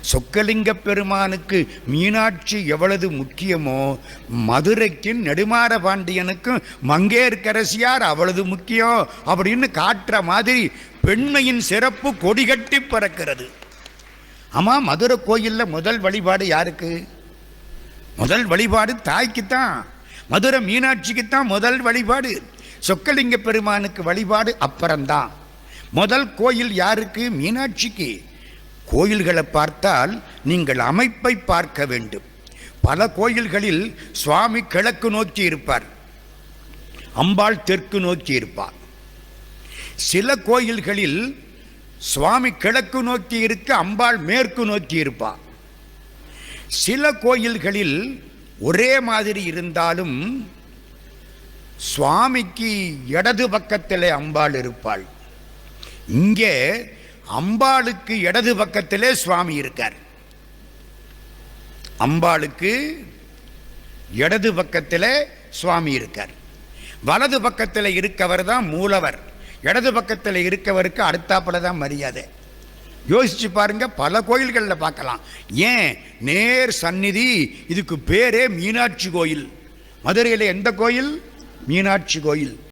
சொக்கலிங்க பெருமானுக்கு மீனாட்சி எவ்வளவு முக்கியமோ மதுரைக்கு நெடுமாற பாண்டியனுக்கும் மங்கேற்கரசியார் அவ்வளவு முக்கியம் அப்படின்னு காட்டுற மாதிரி பெண்மையின் சிறப்பு கொடிகட்டி பறக்கிறது. ஆமாம் மதுரை கோயிலில் முதல் வழிபாடு யாருக்கு? முதல் வழிபாடு தாய்க்குத்தான். மதுரை மீனாட்சிக்குத்தான் முதல் வழிபாடு. சொக்கலிங்க பெருமானுக்கு வழிபாடு அப்புறம்தான். முதல் கோயில் யாருக்கு? மீனாட்சிக்கு. கோயில்களை பார்த்தால் நீங்கள் அமைப்பை பார்க்க வேண்டும். பல கோயில்களில் சுவாமி கிழக்கு நோக்கி இருப்பார். அம்பாள் தெற்கு நோக்கி இருப்பார். சில கோயில்களில் சுவாமி கிழக்கு நோக்கி இருக்க அம்பாள் மேற்கு நோக்கி இருப்பார். சில கோயில்களில் ஒரே மாதிரி இருந்தாலும் சுவாமிக்கு இடது பக்கத்தில் அம்பாள் இருப்பாள். இங்கே அம்பாளுக்கு இடது பக்கத்திலே சுவாமி இருக்கார். அம்பாளுக்கு இடது பக்கத்தில் சுவாமி இருக்கார். வலது பக்கத்தில் இருக்கவர் தான் மூலவர். இடது பக்கத்தில் இருக்கவருக்கு அடுத்தாப்பில் தான் மரியாதை. யோசிச்சு பாருங்க பல கோயில்களில் பார்க்கலாம். ஏன்? நேர் சந்நிதி இதுக்கு பேரே மீனாட்சி கோயில். மதுரையில் எந்த கோயில்? மீனாட்சி கோயில்.